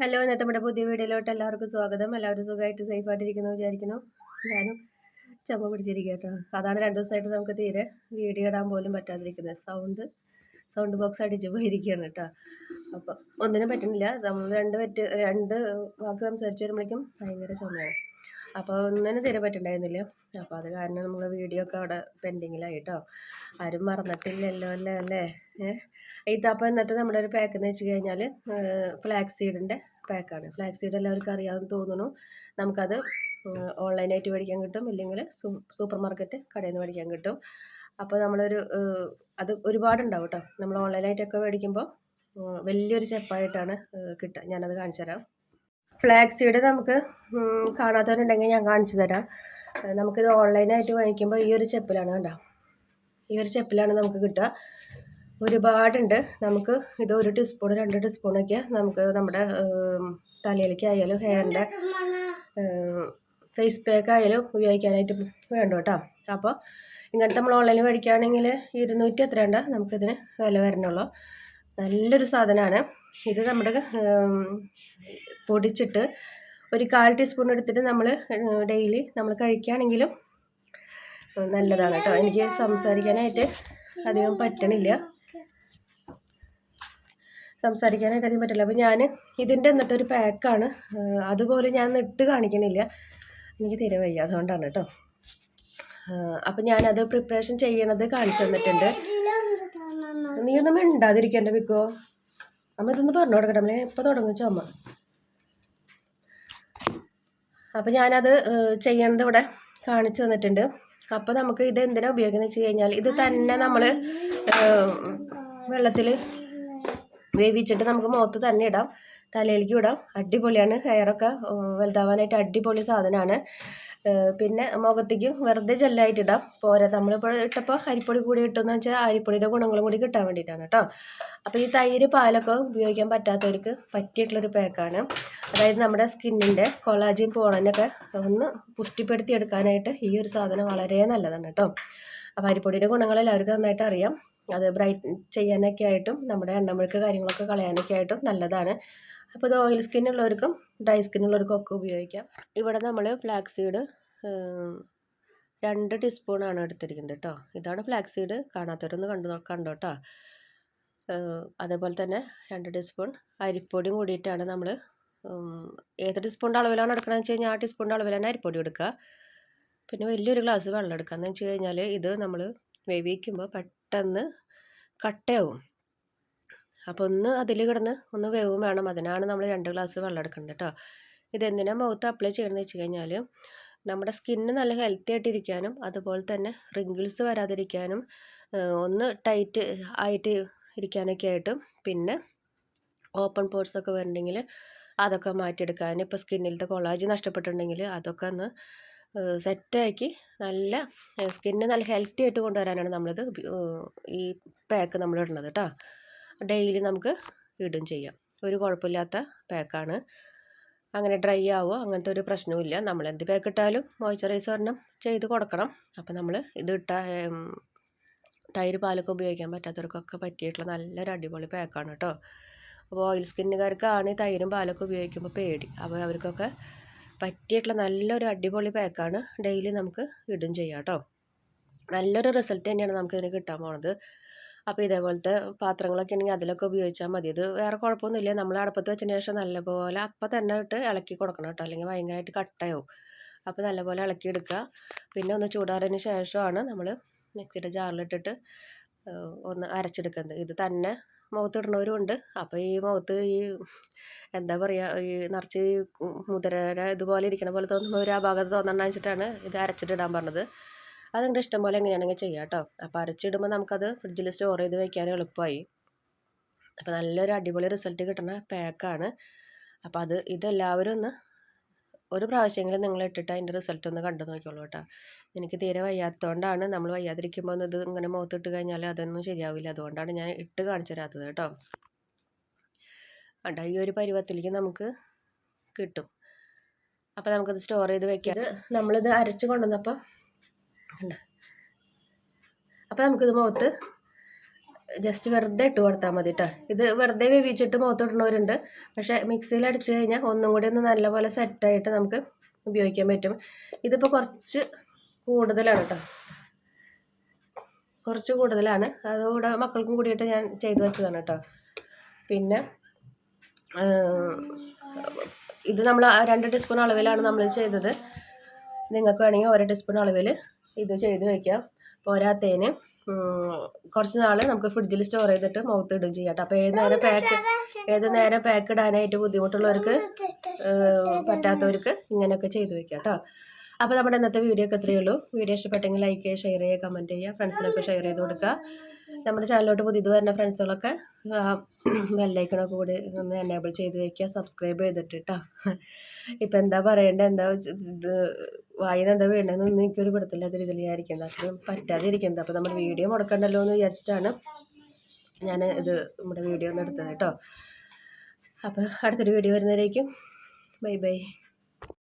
Hello ഇന്നത്തെ നമ്മുടെ പുതിയ വീഡിയോയിലോട്ട് എല്ലാവർക്കും സ്വാഗതം. എല്ലാവരും സുഖമായിട്ട് സേഫായിട്ടിരിക്കുന്നു വിചാരിക്കുന്നു. ഞാനും ചുമ പിടിച്ചിരിക്കുക കേട്ടോ അതാണ് രണ്ട് ദിവസമായിട്ട് നമുക്ക് തീരെ വീഡിയോ ഇടാൻ പോലും പറ്റാതിരിക്കുന്നത്. സൗണ്ട് സൗണ്ട് ബോക്സ് അടിച്ച് പോയിരിക്കുകയാണ് കേട്ടോ. അപ്പോൾ ഒന്നിനും പറ്റുന്നില്ല. നമ്മൾ രണ്ട് പറ്റ് രണ്ട് വാക്ക് സംസാരിച്ച് വരുമ്പോഴേക്കും ഭയങ്കര ചുമയാണ്. അപ്പോൾ ഒന്നിനും തീരെ പറ്റുണ്ടായിരുന്നില്ല. അപ്പോൾ അത് കാരണം നമ്മൾ വീഡിയോ ഒക്കെ അവിടെ പെൻഡിങ്ങിലായി കേട്ടോ ആരും മറന്നിട്ടില്ലല്ലോ അല്ലേ അല്ലേ? ഇതപ്പോൾ ഇന്നത്തെ നമ്മുടെ ഒരു പാക്ക് എന്ന് വെച്ച് കഴിഞ്ഞാൽ ഫ്ലാക്സ് സീഡിന്റെ പാക്കാണ് ഫ്ലാക്സ് സീഡ് എല്ലാവർക്കും അറിയാമെന്ന് തോന്നുന്നു. നമുക്കത് ഓൺലൈനായിട്ട് മേടിക്കാൻ കിട്ടും. ഇല്ലെങ്കിൽ സൂപ്പർ മാർക്കറ്റ് കടയിൽ നിന്ന് മേടിക്കാൻ കിട്ടും. അപ്പോൾ നമ്മളൊരു അത് ഒരുപാടുണ്ടാവും കേട്ടോ. നമ്മൾ ഓൺലൈനായിട്ടൊക്കെ മേടിക്കുമ്പോൾ വലിയൊരു ചെപ്പായിട്ടാണ് കിട്ടുക. ഞാനത് കാണിച്ചു തരാം ഫ്ലാക്സ് സീഡ് നമുക്ക് കാണാത്തവരുണ്ടെങ്കിൽ ഞാൻ കാണിച്ചു തരാം. നമുക്കിത് ഓൺലൈനായിട്ട് വാങ്ങിക്കുമ്പോൾ ഈ ഒരു ചെപ്പിലാണ് കണ്ടോ? ഈ ഒരു ചെപ്പിലാണ് നമുക്ക് കിട്ടുക. ഒരുപാടുണ്ട്. നമുക്ക് ഇത് ഒരു ടീസ്പൂൺ രണ്ട് ടീസ്പൂണൊക്കെ നമുക്ക് നമ്മുടെ തലയിലേക്ക് ആയാലും ഹെയറിന്റെ ഫേസ് പാക്ക് ആയാലും ഉപയോഗിക്കാനായിട്ട് വേണ്ട കേട്ടോ. അപ്പോൾ ഇങ്ങനത്തെ നമ്മൾ ഓൺലൈനിൽ മേടിക്കുകയാണെങ്കിൽ ഇരുന്നൂറ്റി എത്രയുണ്ട് നമുക്കിതിന് വില വരണുള്ളൂ. നല്ലൊരു സാധനമാണ്. ഇത് നമ്മുടെ പൊടിച്ചിട്ട് ഒരു കാൽ ടീസ്പൂൺ എടുത്തിട്ട് നമ്മൾ ഡെയിലി നമ്മൾ കഴിക്കുകയാണെങ്കിലും നല്ലതാണ് കേട്ടോ. എനിക്ക് സംസാരിക്കാനായിട്ട് അധികം പറ്റണില്ല. സംസാരിക്കാനായിട്ട് അധികം പറ്റില്ല അപ്പോൾ ഞാൻ ഇതിന്റെ ഇന്നത്തെ ഒരു പാക്കാണ്. അതുപോലെ ഞാൻ ഇട്ട് കാണിക്കണില്ല. എനിക്ക് തീരെ വയ്യ. അതുകൊണ്ടാണ് കേട്ടോ. അപ്പോൾ ഞാനത് പ്രിപ്പറേഷൻ ചെയ്യണത് കാണിച്ചു തന്നിട്ടുണ്ട്. നീ ഒന്നും മിണ്ടാതിരിക്കണ്ട വിക്കോ അമ്മ ഇതൊന്ന് പറഞ്ഞു കൊടുക്കട്ടെ. അമ്മ എപ്പോൾ തുടങ്ങും ചുമ. അപ്പോൾ ഞാനത് ചെയ്യണത് ഇവിടെ കാണിച്ചു തന്നിട്ടുണ്ട്. അപ്പോൾ നമുക്ക് ഇത് എന്തിനാണ് ഉപയോഗിക്കുന്നത് വെച്ച് കഴിഞ്ഞാൽ ഇത് തന്നെ നമ്മൾ വെള്ളത്തിൽ വേവിച്ചിട്ട് നമുക്ക് മുഖത്ത് തന്നെ ഇടാം. തലയിലേക്ക് ഇടാം. അടിപൊളിയാണ്. ഹെയറൊക്കെ വലുതാവാനായിട്ട് അടിപൊളി സാധനമാണ്. പിന്നെ മുഖത്തേക്കും വെറുതെ ജെല്ലായിട്ട് ഇടാം പോരാ നമ്മളിപ്പോൾ ഇട്ടപ്പോൾ അരിപ്പൊടി കൂടി ഇട്ടെന്ന് വെച്ചാൽ അരിപ്പൊടിയുടെ ഗുണങ്ങളും കൂടി കിട്ടാൻ വേണ്ടിയിട്ടാണ് കേട്ടോ. അപ്പോൾ ഈ തൈര് പാലൊക്കെ ഉപയോഗിക്കാൻ പറ്റാത്തവർക്ക് പറ്റിയിട്ടുള്ളൊരു പാക്കാണ്. അതായത് നമ്മുടെ സ്കിന്നിന്റെ കൊളാജിൻ പോണനൊക്കെ ഒന്ന് പുഷ്ടിപ്പെടുത്തി എടുക്കാനായിട്ട് ഈ ഒരു സാധനം വളരെ നല്ലതാണ് കേട്ടോ. അപ്പോൾ അരിപ്പൊടിയുടെ ഗുണങ്ങൾ എല്ലാവർക്കും നന്നായിട്ട് അറിയാം. അത് ബ്രൈറ്റ് ചെയ്യാനൊക്കെ ആയിട്ടും നമ്മുടെ എണ്ണമുഴുക്ക് കാര്യങ്ങളൊക്കെ കളയാനൊക്കെ ആയിട്ടും നല്ലതാണ്. അപ്പോൾ ഇത് ഓയിൽ സ്കിന്നുള്ളവർക്കും ഡ്രൈ സ്കിന്നുള്ളവർക്കും ഒക്കെ ഉപയോഗിക്കാം. ഇവിടെ നമ്മൾ ഫ്ലാക്സ് സീഡ് രണ്ട് ടീസ്പൂണാണ് എടുത്തിരിക്കുന്നത് കേട്ടോ ഇതാണ് ഫ്ലാക്സ് സീഡ് കാണാത്തവരൊന്ന് കണ്ടു കണ്ടോ കേട്ടോ അതേപോലെ തന്നെ രണ്ട് ടീസ്പൂൺ അരിപ്പൊടിയും കൂടിയിട്ടാണ് നമ്മൾ ഏത് ടീസ്പൂണിന്റെ അളവിലാണ് എടുക്കണമെന്ന് വെച്ച് കഴിഞ്ഞാൽ ആ ടീസ്പൂണിന്റെ തന്നെ അരിപ്പൊടി എടുക്കുക. പിന്നെ വലിയൊരു ഗ്ലാസ് വെള്ളം എടുക്കുക. എന്ന് വെച്ച് കഴിഞ്ഞാൽ ഇത് നമ്മൾ വേവിക്കുമ്പോൾ പെട്ടെന്ന് കട്ടയാവും. അപ്പോൾ ഒന്ന് അതിൽ കിടന്ന് ഒന്ന് വേവും വേണം. അതിനാണ് നമ്മൾ രണ്ട് ഗ്ലാസ് വെള്ളം എടുക്കുന്നത് കേട്ടോ ഇതെന്തിനാണ് മുഖത്ത് അപ്ലൈ ചെയ്യണമെന്ന് വെച്ച് കഴിഞ്ഞാൽ നമ്മുടെ സ്കിന്ന് നല്ല ഹെൽത്തി ആയിട്ടിരിക്കാനും അതുപോലെ തന്നെ റിങ്കിൾസ് വരാതിരിക്കാനും ഒന്ന് ടൈറ്റ് ആയിട്ട് ഇരിക്കാനൊക്കെ ആയിട്ടും പിന്നെ ഓപ്പൺ പോർട്സ് ഒക്കെ വരുന്നുണ്ടെങ്കിൽ അതൊക്കെ മാറ്റിയെടുക്കാൻ. ഇപ്പോൾ സ്കിന്നിലത്തെ കൊളാജ് നഷ്ടപ്പെട്ടിട്ടുണ്ടെങ്കിൽ അതൊക്കെ ഒന്ന് സെറ്റാക്കി നല്ല സ്കിന്ന് നല്ല ഹെൽത്തി ആയിട്ട് കൊണ്ടുവരാനാണ് നമ്മളിത് ഈ പാക്ക് നമ്മൾ ഇടുന്നത് കേട്ടോ. ഡെയിലി നമുക്ക് ഇടും ചെയ്യാം. ഒരു കുഴപ്പമില്ലാത്ത പാക്കാണ്. അങ്ങനെ ഡ്രൈ ആവുമോ അങ്ങനത്തെ ഒരു പ്രശ്നവുമില്ല നമ്മൾ എന്ത് പാക്ക് ഇട്ടാലും മോയ്സ്ചറൈസറിനും ചെയ്ത് കൊടുക്കണം. അപ്പോൾ നമ്മൾ ഇത് ഇട്ട തൈര് പാലൊക്കെ ഉപയോഗിക്കാൻ പറ്റാത്തവർക്കൊക്കെ പറ്റിയിട്ടുള്ള നല്ലൊരു അടിപൊളി പാക്കാണ് കേട്ടോ. അപ്പോൾ ഓയിൽ സ്കിന്നുകാർക്കാണ് തൈരും പാലൊക്കെ ഉപയോഗിക്കുമ്പോൾ പേടി. അപ്പോൾ അവർക്കൊക്കെ പറ്റിയിട്ടുള്ള നല്ലൊരു അടിപൊളി പാക്കാണ് ഡെയിലി നമുക്ക് ഇടും ചെയ്യാം കേട്ടോ നല്ലൊരു റിസൾട്ട് തന്നെയാണ് നമുക്ക് ഇതിന് കിട്ടാൻ പോണത്. അപ്പോൾ ഇതേപോലത്തെ പാത്രങ്ങളൊക്കെ ഉണ്ടെങ്കിൽ അതിലൊക്കെ ഉപയോഗിച്ചാൽ മതി. ഇത് വേറെ കുഴപ്പമൊന്നുമില്ല. നമ്മൾ അടുപ്പത്ത് വെച്ചതിന് ശേഷം നല്ലപോലെ അപ്പം തന്നെ ഇട്ട് ഇളക്കി കൊടുക്കണം കേട്ടോ അല്ലെങ്കിൽ ഭയങ്കരമായിട്ട് കട്ടയാവും. അപ്പോൾ നല്ലപോലെ ഇളക്കി എടുക്കുക. പിന്നെ ഒന്ന് ചൂടാറിന് ശേഷമാണ് നമ്മൾ മിക്സിയുടെ ജാറിലിട്ടിട്ട് ഒന്ന് അരച്ചെടുക്കുന്നത്. ഇത് തന്നെ മുഖത്തിടുന്നവരും അപ്പോൾ ഈ മുഖത്ത് ഈ എന്താ പറയുക ഈ നിറച്ച് മുതിരയുടെ ഇതുപോലെ ഇരിക്കണ പോലെ തോന്നുമ്പോൾ ഒരു ആ ഭാഗത്ത് വെച്ചിട്ടാണ് ഇത് അരച്ചിട്ടിടാൻ പറഞ്ഞത്. അത് നിങ്ങളുടെ ഇഷ്ടം പോലെ എങ്ങനെയാണെങ്കിൽ ചെയ്യാം കേട്ടോ. അപ്പോൾ അരച്ചിടുമ്പോൾ നമുക്കത് ഫ്രിഡ്ജിൽ സ്റ്റോർ ചെയ്ത് വെക്കാൻ എളുപ്പമായി അപ്പോൾ നല്ലൊരു അടിപൊളി റിസൾട്ട് കിട്ടുന്ന പാക്കാണ്. അപ്പോൾ അത് ഇതെല്ലാവരും ഒന്ന് ഒരു പ്രാവശ്യമെങ്കിലും നിങ്ങൾ ഇട്ടിട്ട് അതിന്റെ റിസൾട്ട് ഒന്ന് കണ്ടു നോക്കിയോളൂ കേട്ടോ. എനിക്ക് തീരെ വയ്യാത്തതുകൊണ്ടാണ് നമ്മൾ വയ്യാതിരിക്കുമ്പോൾ ഇത് ഇങ്ങനെ മുഖത്തിട്ട് കഴിഞ്ഞാൽ അതൊന്നും ശരിയാവില്ല. അതുകൊണ്ടാണ് ഞാൻ ഇട്ട് കാണിച്ചു തരാത്തത് കേട്ടോ. അണ്ട ഈ ഒരു പരുവത്തിലേക്ക് നമുക്ക് കിട്ടും. അപ്പോൾ നമുക്കത് സ്റ്റോർ ചെയ്ത് വെക്കാം. നമ്മളിത് അരച്ച് കൊണ്ടുവന്നപ്പോൾ അപ്പോൾ നമുക്കിത് മുഖത്ത് ജസ്റ്റ് വെറുതെ ഇട്ട് കൊടുത്താൽ മതി കേട്ടോ ഇത് വെറുതെ വേവിച്ചിട്ട് മുഖത്തിടുന്നവരുണ്ട്. പക്ഷേ മിക്സിയിൽ അടിച്ച് കഴിഞ്ഞാൽ ഒന്നും കൂടി ഒന്ന് നല്ലപോലെ സെറ്റായിട്ട് നമുക്ക് ഉപയോഗിക്കാൻ പറ്റും. ഇതിപ്പോൾ കുറച്ച് കൂടുതലാണ് കേട്ടോ കുറച്ച് കൂടുതലാണ്. അതുകൂടെ മക്കൾക്കും കൂടിയിട്ട് ഞാൻ ചെയ്തു വെച്ചതാണ് കേട്ടോ പിന്നെ ഇത് നമ്മൾ രണ്ട് ടീസ്പൂൺ അളവിലാണ് നമ്മൾ ചെയ്തത്. നിങ്ങൾക്ക് വേണമെങ്കിൽ ഒരു ടീസ്പൂൺ അളവിൽ ഇത് ചെയ്ത് വയ്ക്കാം പോരാത്തതിന് കുറച്ച് നാൾ നമുക്ക് ഫ്രിഡ്ജിൽ സ്റ്റോർ ചെയ്തിട്ട് മൗത്ത് ഇടുകയും ചെയ്യാം അപ്പോൾ ഏത് നേരം പാക്ക് ഏത് നേരം പാക്ക് ഇടാനായിട്ട് ബുദ്ധിമുട്ടുള്ളവർക്ക് പറ്റാത്തവർക്ക് ഇങ്ങനെയൊക്കെ ചെയ്തു വെക്കാം കേട്ടോ. അപ്പോൾ നമ്മുടെ ഇന്നത്തെ വീഡിയോ ഒക്കെ ഇത്രയേ ഉള്ളൂ. വീഡിയോ ഇഷ്ടപ്പെട്ടെങ്കിൽ ലൈക്ക് ചെയ്യുക ഷെയർ ചെയ്യുക കമന്റ് ചെയ്യുക ഫ്രണ്ട്സിനൊക്കെ ഷെയർ ചെയ്ത് കൊടുക്കുക. നമ്മുടെ ചാനലിലോട്ട് പുതിയത് വരുന്ന ഫ്രണ്ട്സുകളൊക്കെ ബെല്ലൈക്കണൊക്കെ കൂടി എനേബിൾ ചെയ്ത് വെക്കുക സബ്സ്ക്രൈബ് ചെയ്തിട്ട് കേട്ടോ ഇപ്പം എന്താ പറയേണ്ടത് എന്താ ഇത് വായന എന്താ വേണ്ടതെന്നൊന്നും എനിക്കൊരു പിടുത്തില്ലാത്ത രീതിയിൽ പറ്റാതെ ഇരിക്കുന്നത് അപ്പോൾ നമ്മുടെ വീഡിയോ മുടക്കണ്ടല്ലോ എന്ന് വിചാരിച്ചിട്ടാണ് ഞാൻ ഇത് നമ്മുടെ വീഡിയോ ഒന്ന് എടുത്തത് കേട്ടോ. അപ്പോൾ അടുത്തൊരു വീഡിയോ വരുന്നതിലേക്കും ബൈ ബൈ.